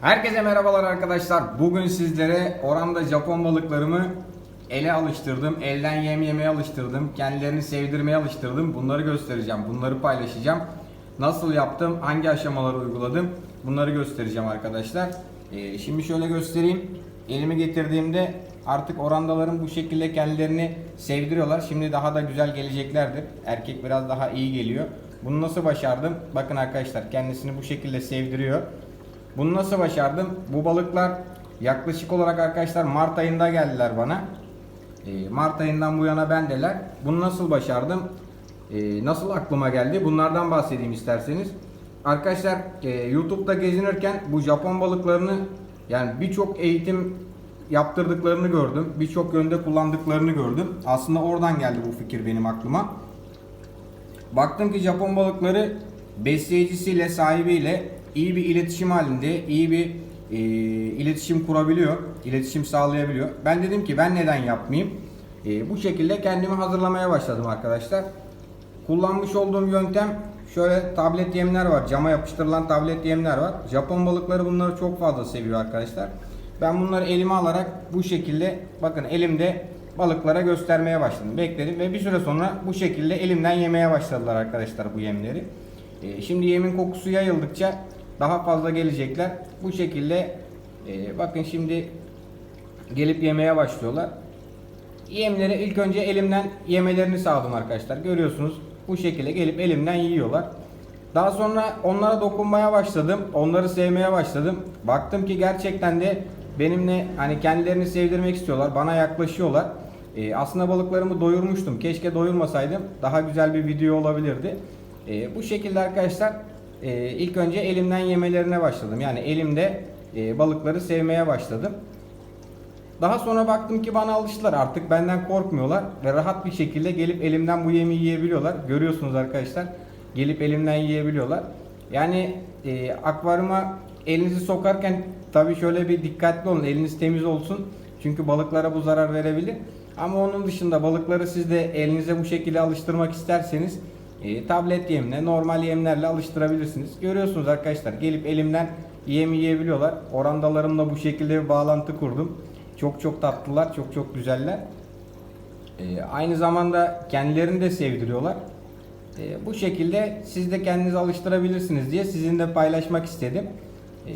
Herkese merhabalar arkadaşlar. Bugün sizlere oranda Japon balıklarımı ele alıştırdım. Elden yem yemeye alıştırdım. Kendilerini sevdirmeye alıştırdım. Bunları göstereceğim. Bunları paylaşacağım. Nasıl yaptım? Hangi aşamaları uyguladım? Bunları göstereceğim arkadaşlar. Ee, şimdi şöyle göstereyim. Elimi getirdiğimde artık orandalarım bu şekilde kendilerini sevdiriyorlar. Şimdi daha da güzel geleceklerdir. Erkek biraz daha iyi geliyor. Bunu nasıl başardım? Bakın arkadaşlar kendisini bu şekilde sevdiriyor. Bunu nasıl başardım? Bu balıklar yaklaşık olarak arkadaşlar Mart ayında geldiler bana. Ee, Mart ayından bu yana bendeler. Bunu nasıl başardım? Ee, nasıl aklıma geldi? Bunlardan bahsedeyim isterseniz. Arkadaşlar e, YouTube'da gezinirken bu Japon balıklarını yani birçok eğitim yaptırdıklarını gördüm. Birçok yönde kullandıklarını gördüm. Aslında oradan geldi bu fikir benim aklıma. Baktım ki Japon balıkları besleyicisiyle, sahibiyle iyi bir iletişim halinde, iyi bir e, iletişim kurabiliyor, iletişim sağlayabiliyor. Ben dedim ki ben neden yapmayayım? E, bu şekilde kendimi hazırlamaya başladım arkadaşlar. Kullanmış olduğum yöntem şöyle tablet yemler var. Cama yapıştırılan tablet yemler var. Japon balıkları bunları çok fazla seviyor arkadaşlar. Ben bunları elime alarak bu şekilde bakın elimde balıklara göstermeye başladım. Bekledim ve bir süre sonra bu şekilde elimden yemeye başladılar arkadaşlar bu yemleri. Ee, şimdi yemin kokusu yayıldıkça daha fazla gelecekler. Bu şekilde e, bakın şimdi gelip yemeye başlıyorlar. Yemleri ilk önce elimden yemelerini sağladım arkadaşlar. Görüyorsunuz bu şekilde gelip elimden yiyorlar. Daha sonra onlara dokunmaya başladım. Onları sevmeye başladım. Baktım ki gerçekten de benimle hani kendilerini sevdirmek istiyorlar. Bana yaklaşıyorlar. Ee, aslında balıklarımı doyurmuştum. Keşke doyurmasaydım. Daha güzel bir video olabilirdi. Ee, bu şekilde arkadaşlar e, ilk önce elimden yemelerine başladım. Yani elimde e, balıkları sevmeye başladım. Daha sonra baktım ki bana alıştılar artık benden korkmuyorlar ve rahat bir şekilde gelip elimden bu yemi yiyebiliyorlar. Görüyorsunuz arkadaşlar gelip elimden yiyebiliyorlar. Yani e, akvaryuma elinizi sokarken tabi şöyle bir dikkatli olun eliniz temiz olsun. Çünkü balıklara bu zarar verebilir. Ama onun dışında balıkları siz de elinize bu şekilde alıştırmak isterseniz e, tablet yemle normal yemlerle alıştırabilirsiniz. Görüyorsunuz arkadaşlar gelip elimden yem yiyebiliyorlar. Orandalarımla bu şekilde bir bağlantı kurdum. Çok çok tatlılar, çok çok güzeller. Ee, aynı zamanda kendilerini de sevdiriyorlar. Ee, bu şekilde siz de kendinizi alıştırabilirsiniz diye sizinle paylaşmak istedim. Ee,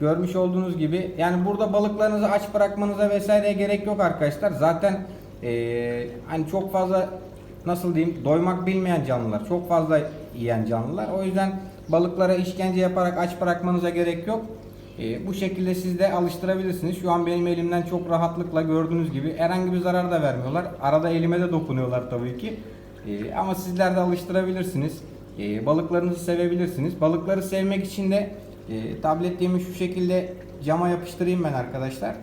görmüş olduğunuz gibi yani burada balıklarınızı aç bırakmanıza vesaireye gerek yok arkadaşlar. Zaten ee, hani çok fazla nasıl diyeyim doymak bilmeyen canlılar, çok fazla yiyen canlılar. O yüzden balıklara işkence yaparak aç bırakmanıza gerek yok. E, bu şekilde siz de alıştırabilirsiniz. Şu an benim elimden çok rahatlıkla gördüğünüz gibi herhangi bir zarar da vermiyorlar. Arada elime de dokunuyorlar tabii ki. E, ama sizler de alıştırabilirsiniz. E, balıklarınızı sevebilirsiniz. Balıkları sevmek için de e, tablet yemi şu şekilde cama yapıştırayım ben arkadaşlar.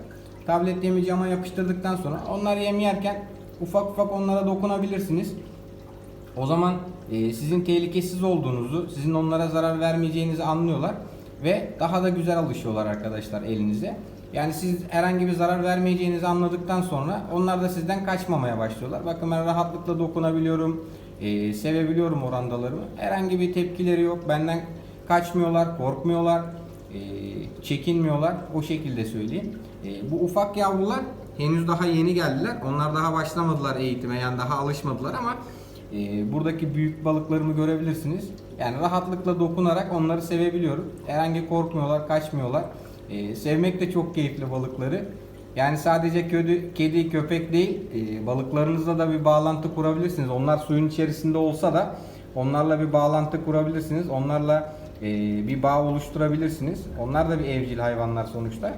Tablet yemi cama yapıştırdıktan sonra onlar yem yerken ufak ufak onlara dokunabilirsiniz. O zaman e, sizin tehlikesiz olduğunuzu, sizin onlara zarar vermeyeceğinizi anlıyorlar ve daha da güzel alışıyorlar arkadaşlar elinize. Yani siz herhangi bir zarar vermeyeceğinizi anladıktan sonra onlar da sizden kaçmamaya başlıyorlar. Bakın ben rahatlıkla dokunabiliyorum, e, sevebiliyorum orandalarımı. Herhangi bir tepkileri yok. Benden kaçmıyorlar, korkmuyorlar, e, çekinmiyorlar. O şekilde söyleyeyim. E, bu ufak yavrular henüz daha yeni geldiler. Onlar daha başlamadılar eğitime yani daha alışmadılar ama e, buradaki büyük balıklarımı görebilirsiniz. Yani rahatlıkla dokunarak onları sevebiliyorum. Herhangi korkmuyorlar, kaçmıyorlar. E, sevmek de çok keyifli balıkları. Yani sadece kedi, kedi köpek değil, e, balıklarınızla da bir bağlantı kurabilirsiniz. Onlar suyun içerisinde olsa da onlarla bir bağlantı kurabilirsiniz. Onlarla e, bir bağ oluşturabilirsiniz. Onlar da bir evcil hayvanlar sonuçta.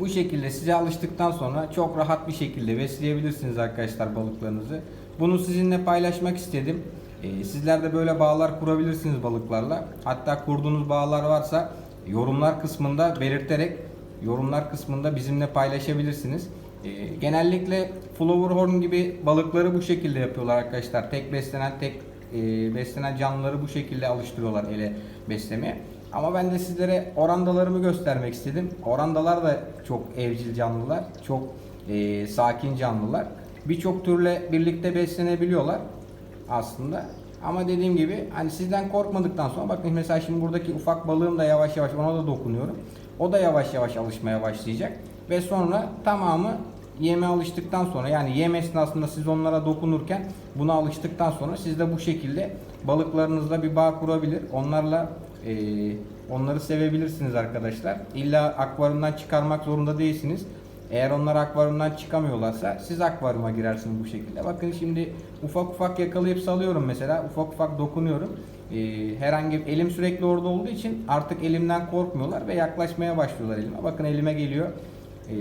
Bu şekilde size alıştıktan sonra çok rahat bir şekilde besleyebilirsiniz arkadaşlar balıklarınızı. Bunu sizinle paylaşmak istedim. Ee, sizler de böyle bağlar kurabilirsiniz balıklarla. Hatta kurduğunuz bağlar varsa yorumlar kısmında belirterek yorumlar kısmında bizimle paylaşabilirsiniz. Ee, genellikle Flowerhorn gibi balıkları bu şekilde yapıyorlar arkadaşlar. Tek beslenen tek e, beslenen canlıları bu şekilde alıştırıyorlar ele beslemeye. Ama ben de sizlere orandalarımı göstermek istedim. Orandalar da çok evcil canlılar, çok e, sakin canlılar. Birçok türle birlikte beslenebiliyorlar aslında. Ama dediğim gibi hani sizden korkmadıktan sonra bakın mesela şimdi buradaki ufak balığım da yavaş yavaş ona da dokunuyorum. O da yavaş yavaş alışmaya başlayacak. Ve sonra tamamı yeme alıştıktan sonra yani yem esnasında siz onlara dokunurken buna alıştıktan sonra siz de bu şekilde balıklarınızla bir bağ kurabilir. Onlarla eee, onları sevebilirsiniz arkadaşlar. İlla akvaryumdan çıkarmak zorunda değilsiniz. Eğer onlar akvaryumdan çıkamıyorlarsa siz akvaryuma girersiniz bu şekilde. Bakın şimdi ufak ufak yakalayıp salıyorum mesela. Ufak ufak dokunuyorum. Ee, herhangi elim sürekli orada olduğu için artık elimden korkmuyorlar ve yaklaşmaya başlıyorlar elime. Bakın elime geliyor. Ee,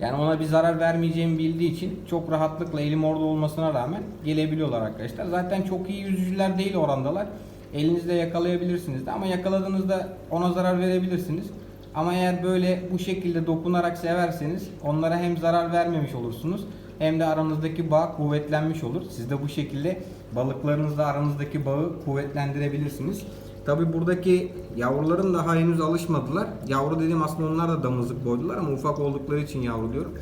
yani ona bir zarar vermeyeceğimi bildiği için çok rahatlıkla elim orada olmasına rağmen gelebiliyorlar arkadaşlar. Zaten çok iyi yüzücüler değil orandalar. Elinizle yakalayabilirsiniz de ama yakaladığınızda ona zarar verebilirsiniz. Ama eğer böyle bu şekilde dokunarak severseniz onlara hem zarar vermemiş olursunuz hem de aranızdaki bağ kuvvetlenmiş olur. Siz de bu şekilde balıklarınızla aranızdaki bağı kuvvetlendirebilirsiniz. Tabi buradaki yavruların daha henüz alışmadılar. Yavru dediğim aslında onlar da damızlık boydular ama ufak oldukları için yavru diyorum.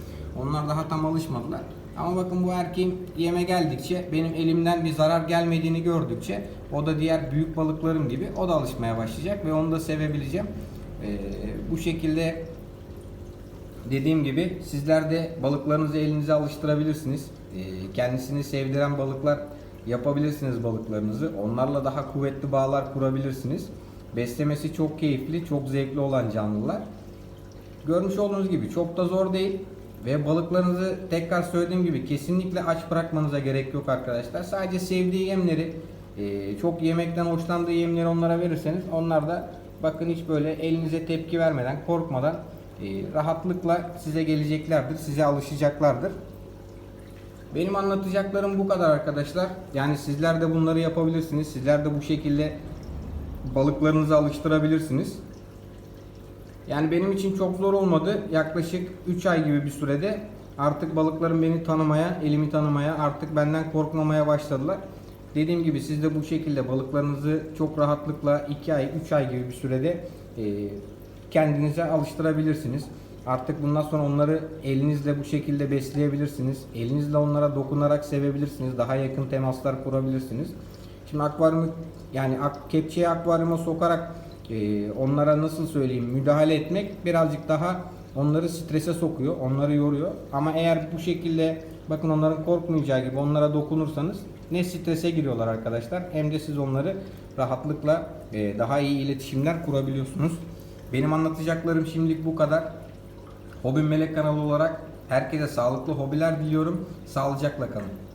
Onlar daha tam alışmadılar. Ama bakın bu erkeğim yeme geldikçe benim elimden bir zarar gelmediğini gördükçe o da diğer büyük balıklarım gibi o da alışmaya başlayacak ve onu da sevebileceğim. Ee, bu şekilde dediğim gibi sizler de balıklarınızı elinize alıştırabilirsiniz. Ee, kendisini sevdiren balıklar yapabilirsiniz balıklarınızı. Onlarla daha kuvvetli bağlar kurabilirsiniz. Beslemesi çok keyifli, çok zevkli olan canlılar. Görmüş olduğunuz gibi çok da zor değil. Ve balıklarınızı tekrar söylediğim gibi kesinlikle aç bırakmanıza gerek yok arkadaşlar. Sadece sevdiği yemleri, e, çok yemekten hoşlandığı yemleri onlara verirseniz onlar da bakın hiç böyle elinize tepki vermeden, korkmadan e, rahatlıkla size geleceklerdir, size alışacaklardır. Benim anlatacaklarım bu kadar arkadaşlar. Yani sizler de bunları yapabilirsiniz. Sizler de bu şekilde balıklarınızı alıştırabilirsiniz. Yani benim için çok zor olmadı. Yaklaşık 3 ay gibi bir sürede artık balıklarım beni tanımaya, elimi tanımaya, artık benden korkmamaya başladılar. Dediğim gibi siz de bu şekilde balıklarınızı çok rahatlıkla 2 ay, 3 ay gibi bir sürede kendinize alıştırabilirsiniz. Artık bundan sonra onları elinizle bu şekilde besleyebilirsiniz. Elinizle onlara dokunarak sevebilirsiniz. Daha yakın temaslar kurabilirsiniz. Şimdi akvaryumu yani ak, kepçeyi akvaryuma sokarak e, onlara nasıl söyleyeyim müdahale etmek birazcık daha onları strese sokuyor, onları yoruyor. Ama eğer bu şekilde bakın onların korkmayacağı gibi onlara dokunursanız ne strese giriyorlar arkadaşlar hem de siz onları rahatlıkla e, daha iyi iletişimler kurabiliyorsunuz. Benim anlatacaklarım şimdilik bu kadar. Hobim Melek kanalı olarak herkese sağlıklı hobiler diliyorum. Sağlıcakla kalın.